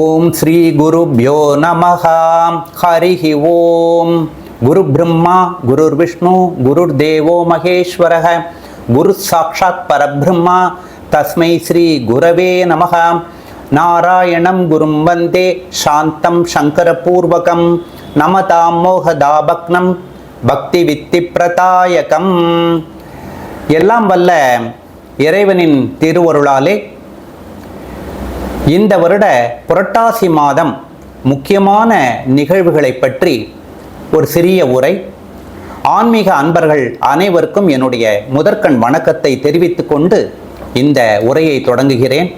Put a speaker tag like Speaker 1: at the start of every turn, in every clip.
Speaker 1: ஓம் ஸ்ரீ குருப்யோ நமः ஹரிः ஓம். குரு பிரம்மா குருர் விஷ்ணு குருர் தேவோ மகேஸ்வரः குரு சாட்சாத் பரபிரம்மா தஸ்மை ஸ்ரீ குரவே நமः நாராயணம் குரும் வந்தே சாந்தம் சங்கரபூர்வகம். நமதாம் மோகதாபக்னம் பக்தி வித்தி பிரதாயகம் எல்லாம் வல்ல இறைவனின் திருவருளாலே இந்த வருட புரட்டாசி மாதம் முக்கியமான நிகழ்வுகளை பற்றி ஒரு சிறிய உரை. ஆன்மீக அன்பர்கள் அனைவருக்கும் என்னுடைய முதற்கண் வணக்கத்தை தெரிவித்து கொண்டு இந்த உரையை தொடங்குகிறேன்.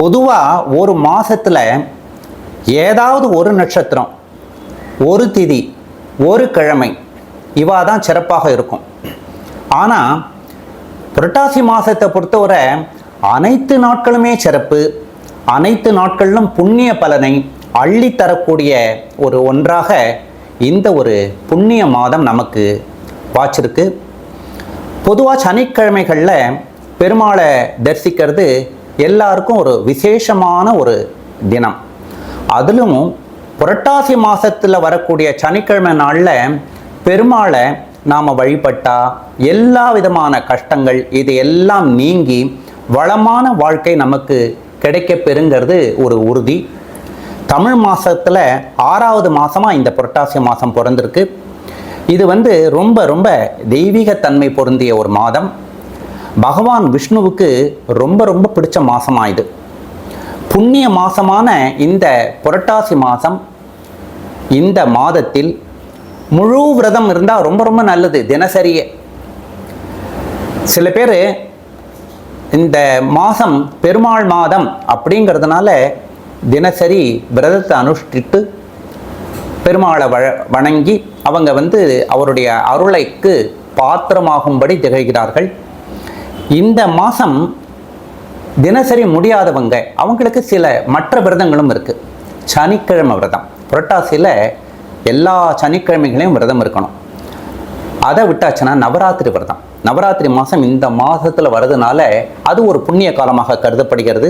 Speaker 1: பொதுவாக ஒரு மாதத்தில் ஏதாவது ஒரு நட்சத்திரம் ஒரு திதி ஒரு கிழமை இவா தான் சிறப்பாக இருக்கும். ஆனால் புரட்டாசி மாதத்தை பொறுத்தவரை அனைத்து நாட்களுமே சிறப்பு அனைத்து நாட்களிலும் புண்ணிய பலனை அள்ளித்தரக்கூடிய ஒரு ஒன்றாக இந்த ஒரு புண்ணிய மாதம் நமக்கு வாச்சிருக்கு. பொதுவாக சனிக்கிழமைகளில் பெருமாளை தரிசிக்கிறது எல்லாருக்கும் ஒரு விசேஷமான ஒரு தினம். அதிலும் புரட்டாசி மாதத்தில் வரக்கூடிய சனிக்கிழமை நாளில் பெருமாளை நாம் வழிபட்டால் எல்லா விதமான கஷ்டங்கள் இது எல்லாம் நீங்கி வளமான வாழ்க்கை நமக்கு கிடைக்கப்பெறுங்கிறது ஒரு உறுதி. தமிழ் மாதத்தில் ஆறாவது மாதமாக இந்த புரட்டாசி மாதம் பிறந்திருக்கு. இது வந்து ரொம்ப ரொம்ப தெய்வீகத்தன்மை பொருந்திய ஒரு மாதம். பகவான் விஷ்ணுவுக்கு ரொம்ப ரொம்ப பிடிச்ச மாதமாக இது. புண்ணிய மாதமான இந்த புரட்டாசி மாதம் இந்த மாதத்தில் முழு விரதம் இருந்தால் ரொம்ப ரொம்ப நல்லது தினசரியே. சில பேர் இந்த மாதம் பெருமாள் மாதம் அப்படிங்கிறதுனால தினசரி விரதத்தை அனுஷ்டித்து பெருமாளை வ வணங்கி அவங்க வந்து அவருடைய அருளைக்கு பாத்திரமாகும்படி திகழ்கிறார்கள். இந்த மாதம் தினசரி முடியாதவங்க அவங்களுக்கு சில மற்ற விரதங்களும் இருக்குது சனிக்கிழமை விரதம். புரட்டாசியில் எல்லா சனிக்கிழமைகளையும் விரதம் இருக்கணும். அதை விட்டாச்சுன்னா நவராத்திரி விரதம். நவராத்திரி மாதம் இந்த மாதத்தில் வர்றதுனால அது ஒரு புண்ணிய காலமாக கருதப்படுகிறது.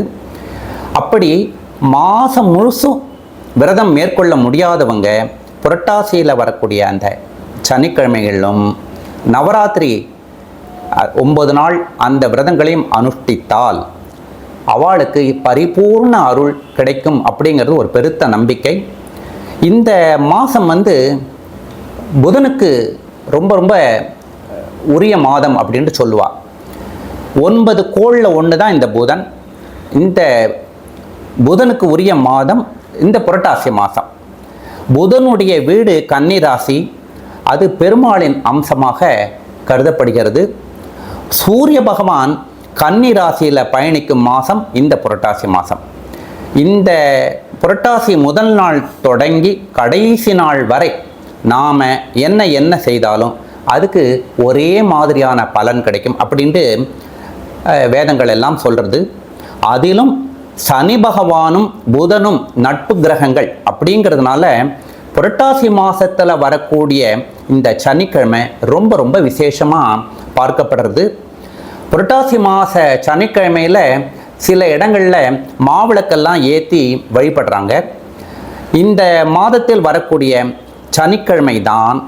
Speaker 1: அப்படி மாதம் முழுசும் விரதம் மேற்கொள்ள முடியாதவங்க புரட்டாசியில் வரக்கூடிய அந்த சனிக்கிழமைகளிலும் நவராத்திரி ஒன்பது நாள் அந்த விரதங்களையும் அனுஷ்டித்தால் அவளுக்கு பரிபூர்ண அருள் கிடைக்கும் அப்படிங்கிறது ஒரு பெருத்த நம்பிக்கை. இந்த மாதம் வந்து புதனுக்கு ரொம்ப ரொம்ப உரிய மாதம் அப்படின்ட்டு சொல்லுவாள் ஒன்பது கோளில் ஒன்று தான் இந்த புதன். இந்த புதனுக்கு உரிய மாதம் இந்த புரட்டாசி மாதம் புதனுடைய வீடு கன்னி ராசி அது பெருமாளின் அம்சமாக கருதப்படுகிறது. சூரிய பகவான் கன்னி ராசியில் பயணிக்கும் மாதம் இந்த புரட்டாசி மாதம் இந்த புரட்டாசி முதல் நாள் தொடங்கி கடைசி நாள் வரை நாம் என்ன என்ன செய்தாலும் அதுக்கு ஒரே மாதிரியான பலன் கிடைக்கும் அப்படின்ட்டு வேதங்கள் எல்லாம் சொல்கிறது அதிலும் சனி பகவானும் புதனும் நட்பு கிரகங்கள் அப்படிங்கிறதுனால புரட்டாசி மாதத்தில் வரக்கூடிய இந்த சனிக்கிழமை ரொம்ப ரொம்ப விசேஷமாக பார்க்கப்படுறது. புரட்டாசி மாத சனிக்கிழமையில் சில இடங்களில் மாவிளக்கெல்லாம் ஏற்றி வழிபடுறாங்க. இந்த மாதத்தில் வரக்கூடிய சனிக்கிழமை தான்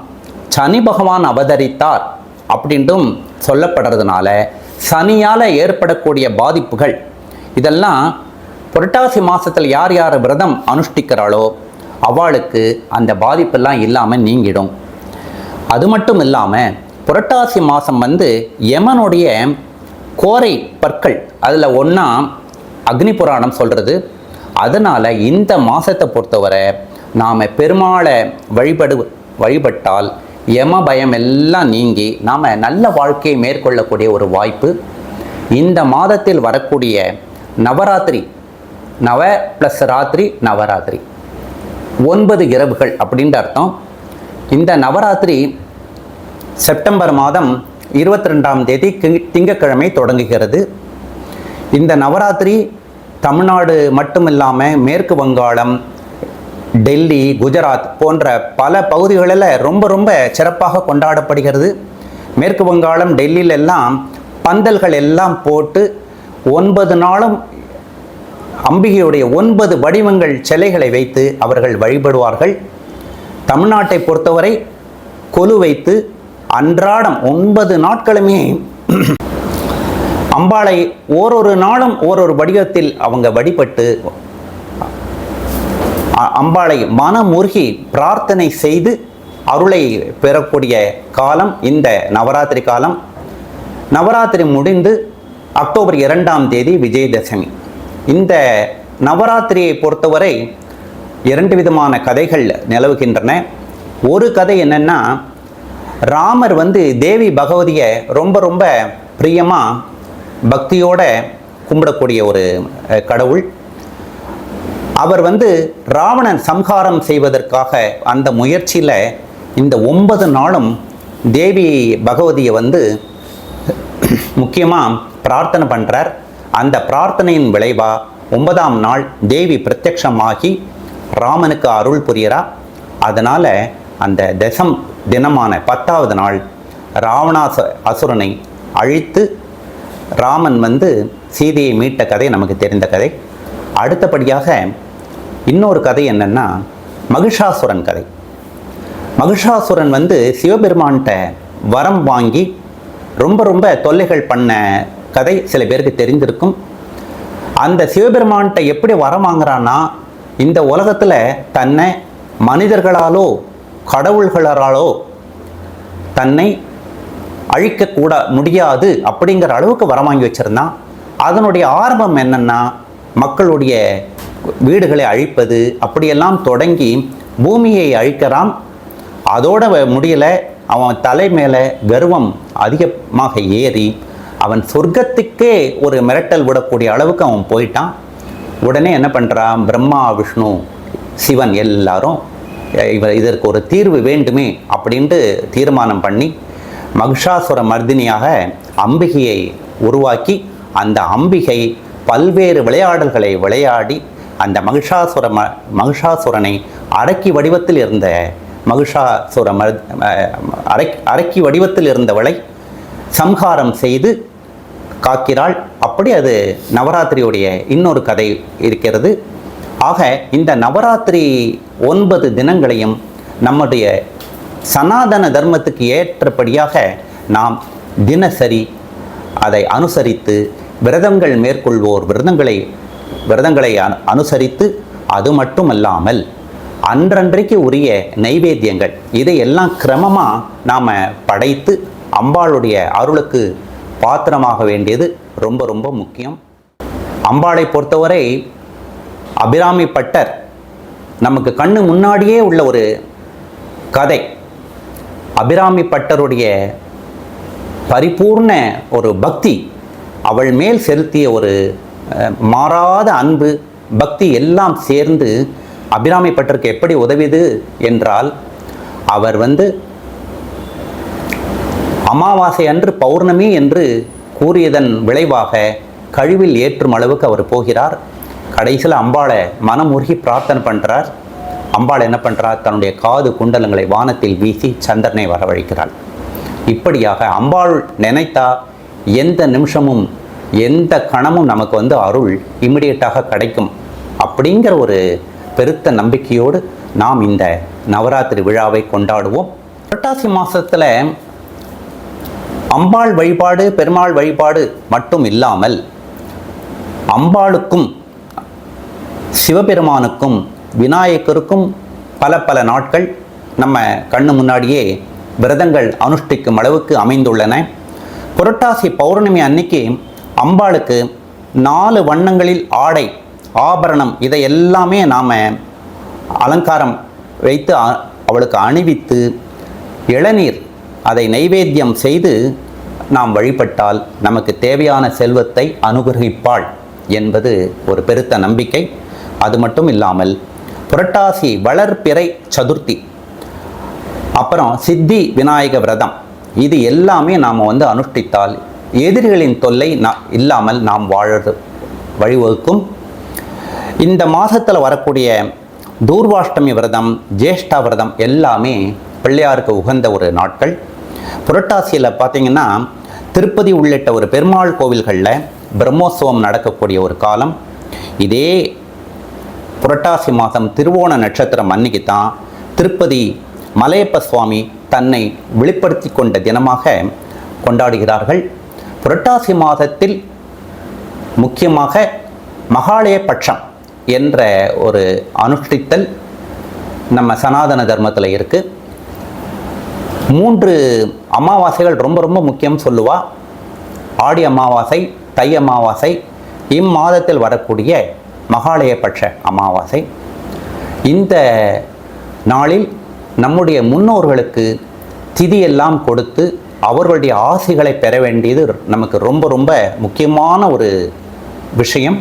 Speaker 1: சனி பகவான் அவதரித்தார் அப்படின்ட்டும் சொல்லப்படுறதுனால சனியால் ஏற்படக்கூடிய பாதிப்புகள் இதெல்லாம் புரட்டாசி மாதத்தில் யார் யார் விரதம் அனுஷ்டிக்கிறாளோ அவளுக்கு அந்த பாதிப்பெல்லாம் இல்லாமல் நீங்கிடும். அது மட்டும் இல்லாமல் புரட்டாசி மாதம் வந்து யமனுடைய கோரை பற்கள் அதில் ஒன்றா அக்னி புராணம் சொல்கிறது அதனால் இந்த மாதத்தை பொறுத்தவரை நாம் பெருமாளை வழிபடு வழிபட்டால் யம பயம் எல்லாம் நீங்கி நாம் நல்ல வாழ்க்கையை மேற்கொள்ளக்கூடிய ஒரு வாய்ப்பு. இந்த மாதத்தில் வரக்கூடிய நவராத்திரி நவ ப்ளஸ் ராத்திரி நவராத்திரி. ஒன்பது இரவுகள் அப்படின்ற அர்த்தம். இந்த நவராத்திரி செப்டம்பர் மாதம் இருபத்தி ரெண்டாம் தேதி திங்கக்கிழமை தொடங்குகிறது. இந்த நவராத்திரி தமிழ்நாடு மட்டுமில்லாமல் மேற்கு வங்காளம் டெல்லி குஜராத் போன்ற பல பகுதிகளில் ரொம்ப ரொம்ப சிறப்பாக கொண்டாடப்படுகிறது. மேற்கு வங்காளம் டெல்லியில எல்லாம் பந்தல்கள் எல்லாம் போட்டு ஒன்பது நாளும் அம்பிகையுடைய ஒன்பது வடிவங்கள் சிலைகளை வைத்து அவர்கள் வழிபடுவார்கள். தமிழ்நாட்டை பொறுத்தவரை கொலு வைத்து அன்றாடம் ஒன்பது நாட்களுமே அம்பாளை ஓரொரு நாளும் ஓரொரு வடிவத்தில் அவங்க வழிபட்டு அம்பாளை மனமுருகி பிரார்த்தனை செய்து அருளை பெறக்கூடிய காலம் இந்த நவராத்திரி காலம். நவராத்திரி முடிந்து அக்டோபர் இரண்டாம் தேதி விஜயதசமி. இந்த நவராத்திரியை பொறுத்தவரை இரண்டு விதமான கதைகள் நிலவுகின்றன. ஒரு கதை என்னென்னா ராமர் வந்து தேவி பகவதியை ரொம்ப ரொம்ப பிரியமாக பக்தியோட கும்பிடக்கூடிய ஒரு கடவுள். அவர் வந்து ராவணன் சம்ஹாரம் செய்வதற்காக அந்த முயற்சியில் இந்த ஒன்பது நாளும் தேவி பகவதியை வந்து முக்கியமாக பிரார்த்தனை பண்ணுறார் அந்த பிரார்த்தனையின் விளைவாக ஒன்பதாம் நாள் தேவி பிரத்யக்ஷமாகி ராமனுக்கு அருள் புரியறா. அதனால் அந்த தசம் தினமான பத்தாவது நாள் ராவணாச அசுரனை அழித்து ராமன் வந்து சீதையை மீட்ட கதை நமக்கு தெரிந்த கதை. அடுத்தபடியாக இன்னொரு கதை என்னென்னா மகிஷாசுரன் கதை. மகிஷாசுரன் வந்து சிவபெருமான்கிட்ட வரம் வாங்கி ரொம்ப ரொம்ப தொல்லைகள் பண்ண கதை சில பேருக்கு தெரிந்திருக்கும். அந்த சிவபெருமான்கிட்ட எப்படி வரம் வாங்குறான்னா இந்த உலகத்தில் தன்னை மனிதர்களாலோ கடவுள்களாலோ தன்னை அழிக்கக்கூட முடியாது அப்படிங்கிற அளவுக்கு வரம் வாங்கி வச்சிருந்தான். அதனுடைய ஆரம்பம் என்னன்னா மக்களுடைய வீடுகளை அழிப்பது அப்படியெல்லாம் தொடங்கி பூமியை அழிக்கிறான். அதோட முடியலை முடியல அவன் தலை மேலே கர்வம் அதிகமாக ஏறி அவன் சொர்க்கத்துக்கே ஒரு மிரட்டல் விடக்கூடிய அளவுக்கு அவன் போயிட்டான். உடனே என்ன பண்ணுறான் பிரம்மா விஷ்ணு சிவன் எல்லாரும் இவர் இதற்கு ஒரு தீர்வு வேண்டுமே அப்படின்ட்டு தீர்மானம் பண்ணி மகிஷாசுர மர்தினியாக அம்பிகையை உருவாக்கி அந்த அம்பிகை பல்வேறு விளையாடல்களை விளையாடி அந்த மகிஷாசுர ம மகிஷாசுரனை அரக்கி வடிவத்தில் இருந்த மகிஷாசுர ம அஹ், அரக் அரக்கி வடிவத்தில் இருந்தவளை சம்ஹாரம் செய்து காக்கிறாள். அப்படி அது நவராத்திரியுடைய இன்னொரு கதை இருக்கிறது. ஆக இந்த நவராத்திரி ஒன்பது தினங்களையும் நம்முடைய சனாதன தர்மத்துக்கு ஏற்றபடியாக நாம் தினசரி அதை அனுசரித்து விரதங்கள் மேற்கொள்வோர் விரதங்களை விரதங்களை அனுசரித்து அது மட்டுமல்லாமல் அன்றன்றைக்கு உரிய நைவேத்தியங்கள். இதையெல்லாம் கிரமமாக நாம் படைத்து அம்பாளுடைய அருளுக்கு பாத்திரமாக வேண்டியது ரொம்ப ரொம்ப முக்கியம். அம்பாளை பொறுத்தவரை அபிராமி பட்டர் நமக்கு கண்ணு முன்னாடியே உள்ள ஒரு கதை. அபிராமி பட்டருடைய பரிபூர்ண ஒரு பக்தி அவள் மேல் செலுத்திய ஒரு மாறாத அன்பு பக்தி எல்லாம் சேர்ந்து அபிராமி பட்டருக்கு எப்படி உதவியது என்றால் அவர் வந்து அமாவாசை அன்று பௌர்ணமி என்று கூறியதன் விளைவாக கழிவில் ஏற்றும் அளவுக்கு அவர் போகிறார். கடைசியில் அம்பாளை மனமுருகி பிரார்த்தனை பண்ணுறார் அம்பாள் என்ன பண்ணுறார் தன்னுடைய காது குண்டலங்களை வானத்தில் வீசி சந்திரனை வரவழைக்கிறாள். இப்படியாக அம்பாள் நினைத்தா எந்த நிமிஷமும் எந்த கணமும் நமக்கு வந்து அருள் இமிடியட்டாக கிடைக்கும் அப்படிங்கிற ஒரு பெருத்த நம்பிக்கையோடு நாம் இந்த நவராத்திரி விழாவை கொண்டாடுவோம். புரட்டாசி மாதத்தில் அம்பாள் வழிபாடு பெருமாள் வழிபாடு மட்டும் இல்லாமல் அம்பாளுக்கும் சிவபெருமானுக்கும் விநாயகருக்கும் பல பல நாட்கள் நம்ம கண்ணு முன்னாடியே விரதங்கள் அனுஷ்டிக்கும் அளவுக்கு அமைந்துள்ளன. புரட்டாசி பௌர்ணமி அன்னைக்கு அம்பாளுக்கு நாலு வண்ணங்களில் ஆடை ஆபரணம் இதை எல்லாமே நாம் அலங்காரம் வைத்து அவளுக்கு அணிவித்து இளநீர் அதை நைவேத்தியம் செய்து நாம் வழிபட்டால் நமக்கு தேவையான செல்வத்தை அனுகிரகிப்பாள் என்பது ஒரு பெருத்த நம்பிக்கை. அது மட்டும் இல்லாமல் புரட்டாசி வளர்பிறை சதுர்த்தி அப்புறம் சித்தி விநாயக விரதம் இது எல்லாமே நாம் வந்து அனுஷ்டித்தால் எதிரிகளின் தொல்லை இல்லாமல் நாம் வாழறது வழிவகுக்கும். இந்த மாதத்தில் வரக்கூடிய தூர்வாஷ்டமி விரதம் ஜேஷ்டா விரதம் எல்லாமே பிள்ளையாருக்கு உகந்த ஒரு நாட்கள். புரட்டாசியில் பார்த்தீங்கன்னா திருப்பதி உள்ளிட்ட ஒரு பெருமாள் கோவில்களில் பிரம்மோற்சவம் நடக்கக்கூடிய ஒரு காலம். இதே புரட்டாசி மாதம் திருவோண நட்சத்திரம் அன்னைக்கு தான் திருப்பதி மலையப்ப சுவாமி தன்னை வெளிப்படுத்தி கொண்ட தினமாக கொண்டாடுகிறார்கள். புரட்டாசி மாதத்தில் முக்கியமாக மகாலய பட்சம் என்ற ஒரு அனுஷ்டித்தல் நம்ம சனாதன தர்மத்தில் இருக்குது மூன்று அமாவாசைகள் ரொம்ப ரொம்ப முக்கியம் சொல்லுவா. ஆடி அமாவாசை தை அமாவாசை இம்மாதத்தில் வரக்கூடிய மகாலயபட்ச அமாவாசை. இந்த நாளில் நம்முடைய முன்னோர்களுக்கு திதியெல்லாம் கொடுத்து அவர்களுடைய ஆசைகளை பெற வேண்டியது நமக்கு ரொம்ப ரொம்ப முக்கியமான ஒரு விஷயம்.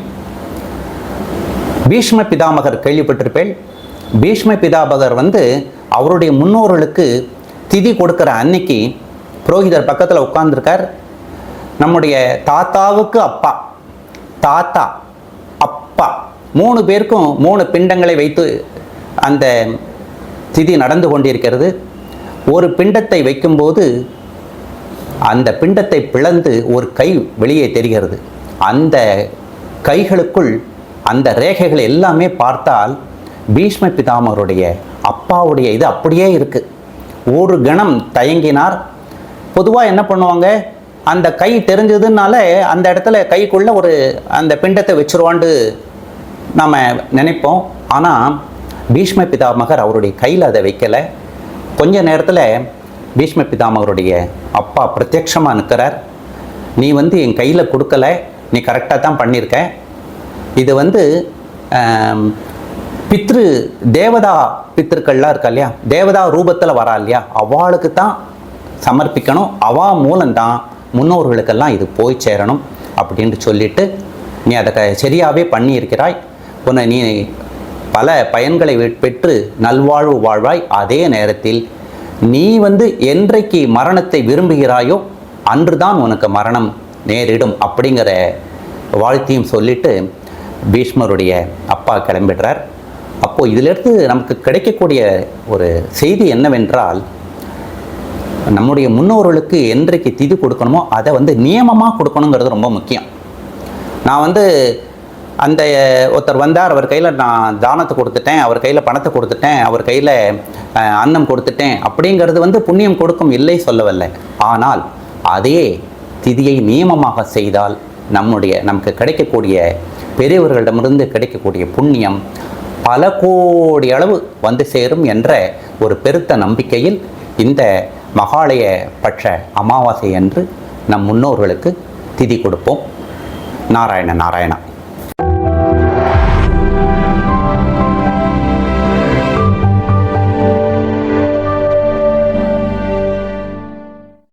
Speaker 1: பீஷ்ம பிதாமகர் கேள்விப்பட்டிருப்பேன். பீஷ்ம பிதாமகர் வந்து அவருடைய முன்னோர்களுக்கு திதி கொடுக்குற அன்னைக்கு புரோகிதர் பக்கத்தில் உட்கார்ந்துருக்கார். நம்முடைய தாத்தாவுக்கு அப்பா தாத்தா அப்பா மூணு பேருக்கும் மூணு பிண்டங்களை வைத்து அந்த திதி நடந்து கொண்டிருக்கிறது. ஒரு பிண்டத்தை வைக்கும்போது அந்த பிண்டத்தை பிளந்து ஒரு கை வெளியே தெரிகிறது. அந்த கைகளுக்குள் அந்த ரேகைகள் எல்லாமே பார்த்தால் பீஷ்ம பிதாமருடைய அப்பாவுடைய இது அப்படியே இருக்குது ஒரு கணம் தயங்கினார். பொதுவாக என்ன பண்ணுவாங்க? அந்த கை தெரிஞ்சதுனால அந்த இடத்துல கைக்குள்ளே ஒரு அந்த பிண்டத்தை வச்சுருவான்ட்டு நாம் நினைப்போம். ஆனால் பீஷ்ம பிதாமகர் அவருடைய கையில் அதை வைக்கலை. கொஞ்ச நேரத்தில் பீஷ்ம பிதாமகருடைய அப்பா பிரத்யக்ஷமாக நிற்கிறார் நீ வந்து என் கையில் கொடுக்கல. நீ கரெக்டாக தான் பண்ணியிருக்க இது வந்து பித்ரு தேவதா பித்திருக்கள்லாம் இருக்கா இல்லையா? தேவதா ரூபத்தில் வரா இல்லையா? அவளுக்கு தான் சமர்ப்பிக்கணும். அவா மூலம்தான் முன்னோர்களுக்கெல்லாம் இது போய் சேரணும். அப்படின்ட்டு சொல்லிட்டு நீ அதை க சரியாகவே பண்ணியிருக்கிறாய். உன்னை நீ பல பயன்களை பெற்று நல்வாழ்வு வாழ்வாய் அதே நேரத்தில் நீ வந்து என்றைக்கு மரணத்தை விரும்புகிறாயோ அன்றுதான் உனக்கு மரணம் நேரிடும் அப்படிங்கிற வாழ்த்தையும் சொல்லிட்டு பீஷ்மருடைய அப்பா கிளம்பிடுறார். அப்போது இதிலிருந்து நமக்கு கிடைக்கக்கூடிய ஒரு செய்தி என்னவென்றால் நம்முடைய முன்னோர்களுக்கு என்றைக்கு திதி கொடுக்கணுமோ அதை வந்து நியமமாக கொடுக்கணுங்கிறது ரொம்ப முக்கியம். நான் வந்து அந்த ஒருத்தர் வந்தார் அவர் கையில் நான் தானத்தை கொடுத்துட்டேன் அவர் கையில் பணத்தை கொடுத்துட்டேன் அவர் கையில் அன்னம் கொடுத்துட்டேன் அப்படிங்கிறது வந்து புண்ணியம் கொடுக்கும் இல்லை சொல்லவில்லை. ஆனால் அதே திதியை நியமமாக செய்தால் நம்முடைய நமக்கு கிடைக்கக்கூடிய பெரியவர்களிடமிருந்து கிடைக்கக்கூடிய புண்ணியம் பல கோடி அளவு வந்து சேரும் என்ற ஒரு பெருத்த நம்பிக்கையில் இந்த மகாலய பட்ச அமாவாசை என்று நம் முன்னோர்களுக்கு திதி கொடுப்போம். நாராயண நாராயணா.